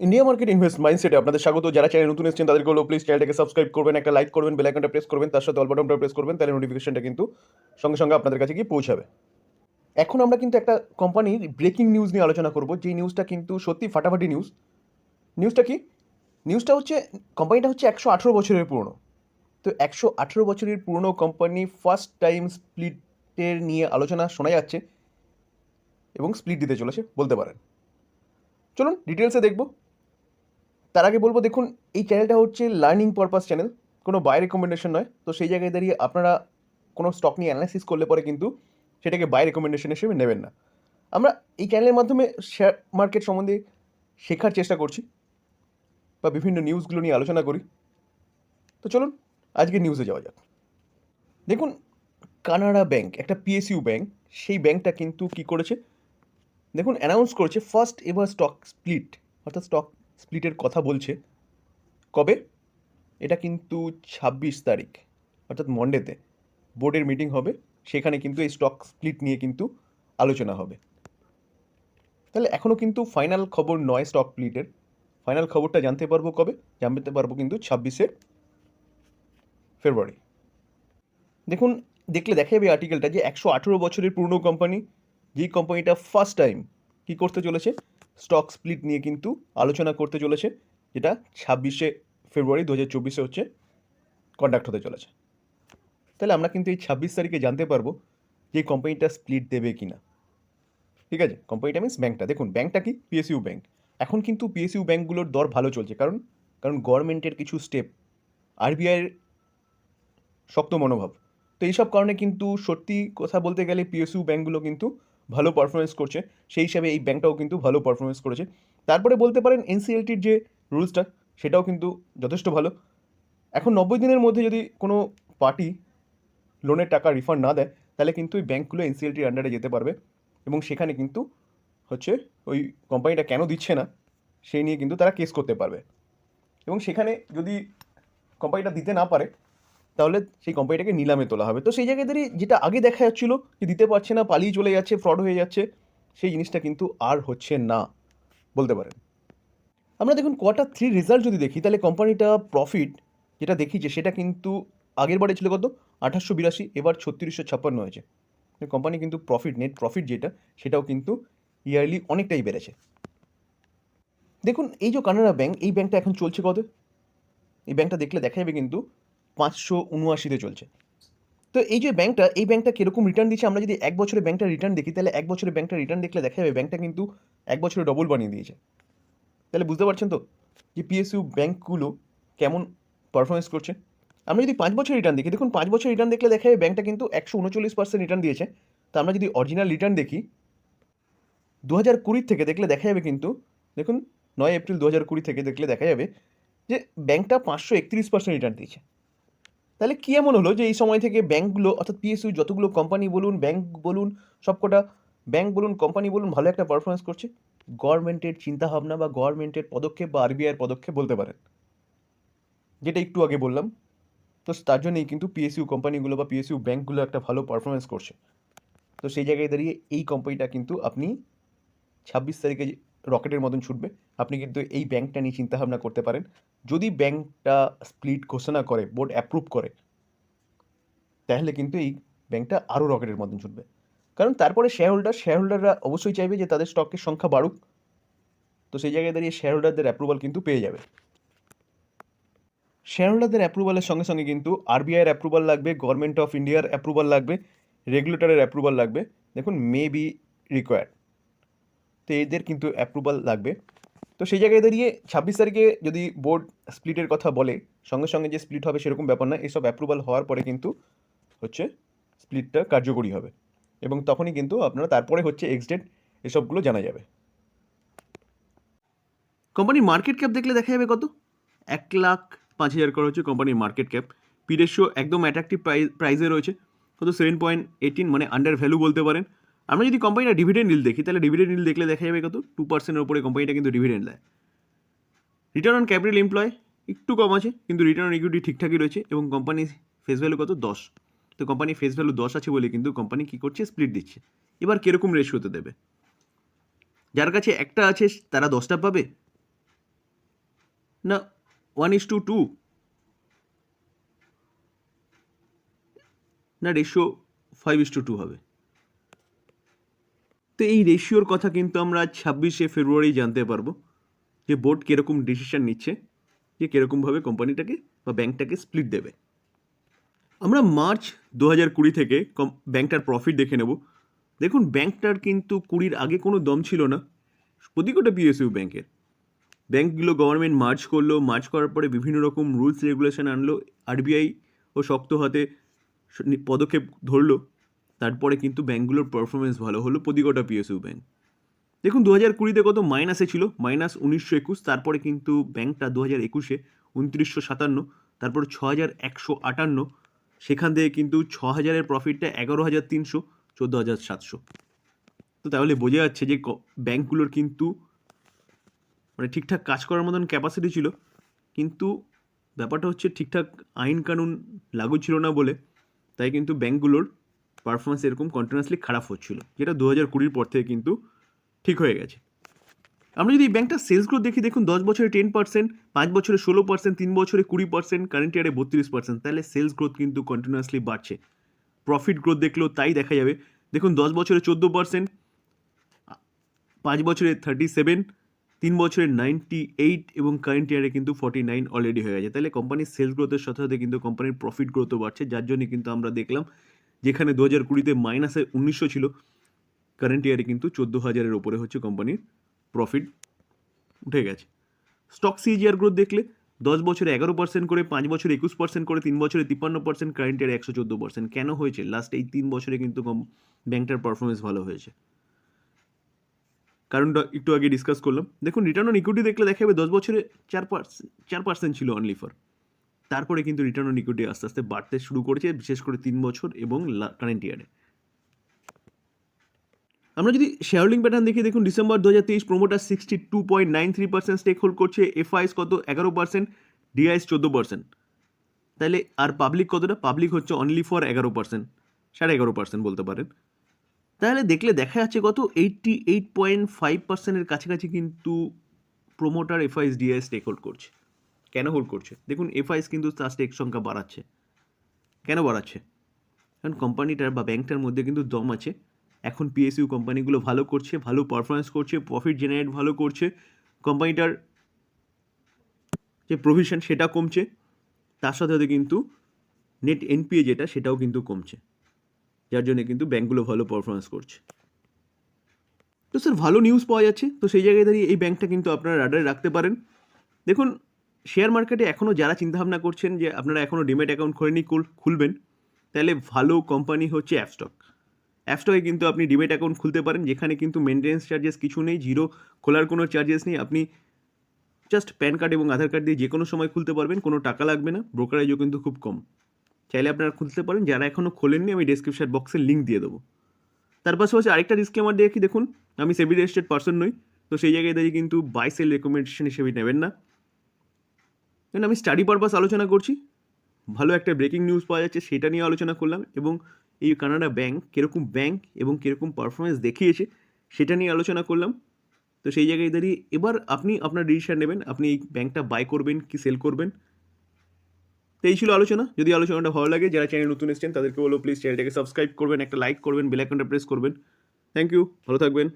India market invest মাইন্ডসেটে আপনাদের স্বাগত। যারা চ্যানেল নতুন এসেছেন, তাদেরকে হলো প্লিজ চ্যানেলটাকে সাবস্ক্রাইব করবেন, একটা লাইক করবেন বেল আইকনটা প্রেস করবেন, তার সাথে অল বাটনটা প্রেস করবেন, তাহলে নোটিফিকেশনটা কিন্তু সঙ্গে সঙ্গে আপনাদের কাছে গিয়ে পৌঁছাবে। এখন আমরা কিন্তু একটা কোম্পানির ব্রেকিং নিউজ নিয়ে আলোচনা করব। যেই নিউজটা কিন্তু সত্যি ফাটাফাটি নিউজ নিউজটা কি? নিউজটা হচ্ছে কোম্পানিটা হচ্ছে একশো আঠেরো বছরের পুরনো। তো একশো আঠেরো বছরের পুরনো কোম্পানি ফার্স্ট টাইম স্প্লিটের নিয়ে আলোচনা শোনা যাচ্ছে এবং স্প্লিট দিতে চলেছে, বলতে পারেন। চলুন ডিটেলসে দেখব। তার আগে বলব, দেখুন, এই চ্যানেলটা হচ্ছে লার্নিং পারপাস চ্যানেল কোনো বাই রেকমেন্ডেশন নয়। তো সেই জায়গায় দাঁড়িয়ে আপনারা কোনো স্টক নিয়ে অ্যানালাইসিস করলে পরে কিন্তু সেটাকে বাই রেকমেন্ডেশন হিসেবে নেবেন না। আমরা এই চ্যানেলের মাধ্যমে শেয়ার মার্কেট সম্বন্ধে শেখার চেষ্টা করছি বা বিভিন্ন নিউজগুলো নিয়ে আলোচনা করি। তো চলুন, আজকে নিউজে যাওয়া যাক। দেখুন কানাডা ব্যাংক একটা পিএসইউ ব্যাংক সেই ব্যাংকটা কিন্তু কি করেছে? দেখুন অ্যানাউন্স করেছে ফার্স্ট এভার স্টক স্প্লিট অর্থাৎ স্টক স্প্লিটের কথা বলছে। কবে? এটা কিন্তু ছাব্বিশ তারিখ, অর্থাৎ মন্ডেতে। বোর্ডের মিটিং হবে, সেখানে কিন্তু এই স্টক স্প্লিট নিয়ে কিন্তু আলোচনা হবে। তাহলে এখনও কিন্তু ফাইনাল খবর নয় স্টক স্প্লিটের। ফাইনাল খবরটা জানতে পারব কবে? জানতে পারব কিন্তু ছাব্বিশে ফেব্রুয়ারি। দেখুন, দেখলে দেখা যাবে আর্টিকেলটা যে একশো আঠেরো বছরের পুরনো কোম্পানি যেই কোম্পানিটা ফার্স্ট টাইম কী করতে চলেছে? স্টক স্প্লিট নিয়ে কিন্তু আলোচনা করতে চলেছে, যেটা ছাব্বিশে ফেব্রুয়ারি দু হাজার চব্বিশে হচ্ছে কন্ডাক্ট হতে চলেছে। তাহলে আমরা কিন্তু এই ছাব্বিশ তারিখে জানতে পারব যে কোম্পানিটা স্প্লিট দেবে কি না ঠিক আছে? কোম্পানিটা মিনস ব্যাংকটা দেখুন ব্যাংকটা কি? পিএসইউ ব্যাংক এখন কিন্তু পিএসইউ ব্যাংকগুলোর দর ভালো চলছে। কারণ কারণ গভর্নমেন্টের কিছু স্টেপ আরবিআইয়ের শক্ত মনোভাব। তো এইসব কারণে কিন্তু সত্যি কথা বলতে গেলে পিএসইউ ব্যাংকগুলো কিন্তু ভালো পারফরমেন্স করছে, সেই হিসাবে এই ব্যাংকটাও কিন্তু ভালো পারফরমেন্স করেছে। তারপরে বলতে পারেন এনসিএলটির যে রুলসটা সেটাও কিন্তু যথেষ্ট ভালো। এখন নব্বই দিনের মধ্যে যদি কোনো পার্টি লোনের টাকা রিফান্ড না দেয়, তাহলে কিন্তু ওই ব্যাংকগুলো এনসিএলটির আন্ডারে যেতে পারবে এবং সেখানে কিন্তু হচ্ছে ওই কোম্পানিটা কেন দিচ্ছে না, সেই নিয়ে কিন্তু তারা কেস করতে পারবে। এবং সেখানে যদি কোম্পানিটা দিতে না পারে তাহলে সেই কোম্পানিটাকে নিলামে তোলা হবে। তো সেই জায়গায় যেটা আগে দেখা যাচ্ছিল যে দিতে পারছে না, পালিয়ে চলে যাচ্ছে ফ্রড হয়ে যাচ্ছে, সেই জিনিসটা কিন্তু আর হচ্ছে না, বলতে পারেন। আমরা দেখুন কোয়ার্টার থ্রি রেজাল্ট যদি দেখি, তাহলে কোম্পানিটা প্রফিট যেটা দেখি যে সেটা কিন্তু আগের বারে ছিল কত? আঠাশশো বিরাশি, এবার ছত্রিশশো ছাপ্পান্ন হয়েছে। কোম্পানি কিন্তু প্রফিট নেট প্রফিট যেটা, সেটাও কিন্তু ইয়ারলি অনেকটাই বেড়েছে। দেখুন, এই যে কানাডা ব্যাংক এই ব্যাংকটা এখন চলছে কত? এই ব্যাংকটা দেখলে দেখা যাবে কিন্তু পাঁচশো উনআশিতে চলছে। তো এই যে ব্যাংকটা, এই ব্যাংকটা কীরকম রিটার্ন দিচ্ছে? আমরা যদি এক বছরে ব্যাংকটা রিটার্ন দেখি, তাহলে এক বছরে ব্যাংকটা রিটার্ন দেখলে দেখা যাবে ব্যাংকটা কিন্তু এক বছরে ডবল বানিয়ে দিয়েছে। তাহলে বুঝতে পারছেন তো যে পিএসইউ ব্যাংকগুলো কেমন পারফরমেন্স করছে? আমরা যদি পাঁচ বছর রিটার্ন দেখি, দেখুন পাঁচ বছর রিটার্ন দেখলে দেখা যাবে ব্যাংকটা কিন্তু একশো উনচল্লিশ পার্সেন্ট রিটার্ন দিয়েছে। তো আমরা যদি অরিজিনাল রিটার্ন দেখি দু হাজার কুড়ির থেকে দেখলে দেখা যাবে কিন্তু, দেখুন নয় এপ্রিল দু হাজার কুড়ি থেকে দেখলে দেখা যাবে যে ব্যাংকটা পাঁচশো একত্রিশ পার্সেন্ট রিটার্ন দিয়েছে। তাহলে কী এমন হলো যে এই সময় থেকে ব্যাঙ্কগুলো অর্থাৎ পিএসইউ যতগুলো কোম্পানি বলুন ব্যাংক বলুন সবকটা ব্যাংক বলুন কোম্পানি বলুন, ভালো একটা পারফরমেন্স করছে গভর্নমেন্টের চিন্তাভাবনা বা গভর্নমেন্টের পদক্ষেপ বা আরবিআইয়ের পদক্ষেপ বলতে পারেন। যেটা একটু আগে বললাম। তো তার জন্যই কিন্তু পিএসইউ কোম্পানিগুলো বা পিএসইউ ব্যাংকগুলো একটা ভালো পারফরমেন্স করছে। তো সেই জায়গায় দাঁড়িয়ে এই কোম্পানিটা কিন্তু আপনি ছাব্বিশ তারিখে রকেটের মতন ছুটবে। আপনি কিন্তু এই ব্যাংকটা নিয়ে চিন্তাভাবনা করতে পারেন। যদি ব্যাংকটা স্প্লিট ঘোষণা করে, বোর্ড অ্যাপ্রুভ করে, তাহলে কিন্তু এই ব্যাংকটা আরও রকেটের মতন ছুটবে। কারণ তারপরে শেয়ার হোল্ডার শেয়ার হোল্ডাররা অবশ্যই চাইবে যে তাদের স্টকের সংখ্যা বাড়ুক। তো সেই জায়গায় দাঁড়িয়ে শেয়ার হোল্ডারদের অ্যাপ্রুভাল কিন্তু পেয়ে যাবে। শেয়ার হোল্ডারদের অ্যাপ্রুভালের সঙ্গে সঙ্গে কিন্তু আরবিআইয়ের অ্যাপ্রুভাল লাগবে গভর্নমেন্ট অফ ইন্ডিয়ার অ্যাপ্রুভাল লাগবে রেগুলেটরের অ্যাপ্রুভাল লাগবে। দেখুন মে বি রিকোয়ার্ড তো এদের কিন্তু অ্যাপ্রুভাল লাগবে। তো সেই জায়গায় দাঁড়িয়ে ছাব্বিশ তারিখে যদি বোর্ড স্প্লিটের কথা বলে, সঙ্গে সঙ্গে যে স্প্লিট হবে সেরকম ব্যাপার না এসব অ্যাপ্রুভাল হওয়ার পরে কিন্তু হচ্ছে স্প্লিটটা কার্যকরী হবে। এবং তখনই কিন্তু আপনারা তারপরে হচ্ছে এক্স ডেট এসবগুলো জানা যাবে। কোম্পানির মার্কেট ক্যাপ দেখলে দেখা যাবে কত? এক লাখ পাঁচ হাজার করে হচ্ছে কোম্পানির মার্কেট ক্যাপ পি রেশিও একদম অ্যাট্রাকটিভ প্রাইসে রয়েছে। কত? সেভেন পয়েন্ট এইটিন মানে আন্ডার ভ্যালু বলতে পারেন। আমরা যদি কোম্পানিটা ডিভিডেন্ড নিল দেখি, তাহলে ডিভিডেন্ড নিল দেখলে দেখা যাবে কত? টু পার্সেন্টের উপরে কোম্পানিটা কিন্তু ডিভিডেন্ড দেয়। রিটার্ন অন ক্যাপিটাল এমপ্লয় একটু কম আছে, কিন্তু রিটার্ন অন ইকুইটি ঠিকঠাকই রয়েছে এবং কোম্পানির ফেস ভ্যালু কত? দশ। তো কোম্পানির ফেস ভ্যালু দশ আছে বলে কিন্তু কোম্পানি কী করছে? স্প্লিট দিচ্ছে। এবার কীরকম রেশিওতে দেবে? যার কাছে একটা আছে, তারা দশটা পাবে? না one is to two two ratio five is to two two. তো এই রেশিওর কথা কিন্তু আমরা ছাব্বিশে ফেব্রুয়ারি জানতে পারব, যে বোর্ড কীরকম ডিসিশন নিচ্ছে, যে কীরকমভাবে কোম্পানিটাকে বা ব্যাংকটাকে স্প্লিট দেবে। আমরা মার্চ দু হাজার কুড়ি থেকে কম ব্যাংকটার প্রফিট দেখে নেব। দেখুন ব্যাংকটার কিন্তু কুড়ির আগে কোনো দম ছিল না। প্রতিকটা পিএসইউ ব্যাংকের ব্যাংকগুলো গভর্নমেন্ট মার্চ করল মার্চ করার পরে বিভিন্ন রকম রুলস রেগুলেশন আনলো আরবিআই ও শক্ত হাতে পদক্ষেপ ধরলো। তারপরে কিন্তু ব্যাঙ্কগুলোর পারফরমেন্স ভালো হলো প্রতিকটা পিএসইউ ব্যাঙ্ক। দেখুন দু হাজার কুড়িতে কত মাইনাসে ছিল? মাইনাস উনিশশো একুশ, তারপরে কিন্তু ব্যাংকটা দু হাজার একুশে উনত্রিশশো সাতান্ন, তারপর ছ হাজার একশো আটান্ন, সেখান থেকে কিন্তু ছ হাজারের প্রফিটটা এগারো হাজার তিনশো, চোদ্দ হাজার সাতশো। তো তাহলে বোঝা যাচ্ছে যে ব্যাংকগুলোর কিন্তু মানে ঠিকঠাক কাজ করার মতন ক্যাপাসিটি ছিল, কিন্তু ব্যাপারটা হচ্ছে ঠিকঠাক আইন কানুন লাগু ছিল না বলে, তাই কিন্তু ব্যাংকগুলোর পারফরমেন্স এরকম কন্টিনিউয়াসলি খারাপ হচ্ছিল, যেটা দু হাজার কুড়ির পর থেকে কিন্তু ঠিক হয়ে গেছে। আমরা যদি এই ব্যাংকটা সেলস গ্রোথ দেখি, দেখুন দশ বছরে টেন পার্সেন্ট পাঁচ বছরে ষোলো পার্সেন্ট তিন বছরে কুড়ি পার্সেন্ট কারেন্ট ইয়ারে বত্রিশ পার্সেন্ট তাহলে সেলস গ্রোথ কিন্তু কন্টিনিউয়াসলি বাড়ছে। প্রফিট গ্রোথ দেখলেও তাই দেখা যাবে। দেখুন দশ বছরে চোদ্দ পার্সেন্ট পাঁচ বছরে থার্টি সেভেন তিন বছরে নাইনটি এইট এবং কারেন্ট ইয়ারে কিন্তু ফর্টি নাইন অলরেডি হয়ে গেছে। তাহলে কোম্পানির সেলস গ্রোথের সাথে সাথে কিন্তু কোম্পানির প্রফিট গ্রোথও বাড়ছে, যার জন্য কিন্তু আমরা দেখলাম যেখানে দু হাজার কুড়িতে মাইনাসে উনিশশো ছিল কারেন্ট ইয়ারে কিন্তু চোদ্দ হাজারের ওপরে হচ্ছে কোম্পানির প্রফিট উঠে গেছে। স্টক সিজিআর গ্রোথ দেখলে দশ বছরে এগারো পার্সেন্ট করে, পাঁচ বছরে একুশ পার্সেন্ট করে, তিন বছরে তিপ্পান্ন পার্সেন্ট কারেন্ট ইয়ারে একশো চোদ্দ পার্সেন্ট কেন হয়েছে? লাস্ট এই তিন বছরে কিন্তু কম- ব্যাংকটার পারফরমেন্স ভালো হয়েছে। কারণটা একটু আগে ডিসকাস করলাম। দেখুন রিটার্ন অন ইকুইটি দেখলে দেখা যাবে দশ বছরে চার পার্সেন্ট চার পার্সেন্ট ছিল অনলি ফর তারপরে কিন্তু রিটার্ন অন ইকুইটি আস্তে আস্তে বাড়তে শুরু করেছে, বিশেষ করে তিন বছর এবং কারেন্ট ইয়ারে আমরা যদি শেয়ার হোল্ডিং প্যাটার্ন দেখি, দেখুন ডিসেম্বর দু হাজার তেইশ promoter sixty two point nine three percent stake hold করছে এফআইএস কত? এগারো পার্সেন্ট ডিআইএস চোদ্দ পার্সেন্ট তাহলে আর পাবলিক কতটা? পাবলিক হচ্ছে অনলি ফর এগারো পার্সেন্ট সাড়ে এগারো পার্সেন্ট বলতে পারেন। তাহলে দেখলে দেখা যাচ্ছে কত? এইটটি এইট পয়েন্ট ফাইভ পার্সেন্টের কাছাকাছি কিন্তু promoter FIIs DIIs stake hold করছে। কেন হোল্ড করছে? দেখুন এফআইএস কিন্তু তার স্টেক সংখ্যা বাড়াচ্ছে। কেন বাড়াচ্ছে? কারণ কোম্পানিটার বা ব্যাংকটার মধ্যে কিন্তু দম আছে। এখন পিএসইউ কোম্পানিগুলো ভালো করছে, ভালো পারফরমেন্স করছে প্রফিট জেনারেট ভালো করছে। কোম্পানিটার যে প্রভিশন সেটা কমছে। তার সাথে সাথে কিন্তু নেট এনপিএ যেটা, সেটাও কিন্তু কমছে। যার জন্য কিন্তু ব্যাঙ্কগুলো ভালো পারফরমেন্স করছে। তো স্যার ভালো নিউজ পাওয়া যাচ্ছে। তো সেই জায়গায় দাঁড়িয়ে এই ব্যাংকটা কিন্তু আপনারা রাডারে রাখতে পারেন। দেখুন শেয়ার মার্কেটে এখনও যারা চিন্তাভাবনা করছেন যে আপনারা এখনও ডিমেট অ্যাকাউন্ট খোলেনি, খুল- খুলবেন, তাহলে ভালো কোম্পানি হচ্ছে অ্যাপস্টক অ্যাপস্টকে কিন্তু আপনি ডিমেট অ্যাকাউন্ট খুলতে পারেন, যেখানে কিন্তু মেনটেন্স চার্জেস কিছু নেই জিরো খোলার কোনো চার্জেস নেই। আপনি জাস্ট প্যান কার্ড এবং আধার কার্ড দিয়ে যে কোনো সময় খুলতে পারবেন, কোনো টাকা লাগবে না ব্রোকারেজও কিন্তু খুব কম। চাইলে আপনারা খুলতে পারেন, যারা এখনও খোলেননি, আমি ডেসক্রিপশন বক্সে লিঙ্ক দিয়ে দেবো। তার পাশাপাশি আরেকটা ডিসক্লেমার দিয়ে রাখি, দেখুন, আমি সেভি রেজিস্টার্ড পার্সন নই, তো সেই জায়গায় দাঁড়িয়ে কিন্তু বাই সেল রেকমেন্ডেশন হিসেবে নেবেন না। কারণ আমি স্টাডি পারপাস আলোচনা করছি। ভালো একটা ব্রেকিং নিউজ পাওয়া যাচ্ছে, সেটা নিয়ে আলোচনা করলাম এবং এই কানাডা ব্যাংক কীরকম ব্যাংক এবং কীরকম পারফরমেন্স দেখিয়েছে, সেটা নিয়ে আলোচনা করলাম। তো সেই জায়গায় দাঁড়িয়ে এবার আপনি আপনার ডিসিশন নেবেন, আপনি এই ব্যাংকটা বাই করবেন কি সেল করবেন। তো এই ছিল আলোচনা। যদি আলোচনাটা ভালো লাগে, যারা চ্যানেল নতুন এসেছেন, তাদেরকে বলো প্লিজ চ্যানেলটাকে সাবস্ক্রাইব করবেন, একটা লাইক করবেন বেল আইকনটা প্রেস করবেন। থ্যাংক ইউ ভালো থাকবেন।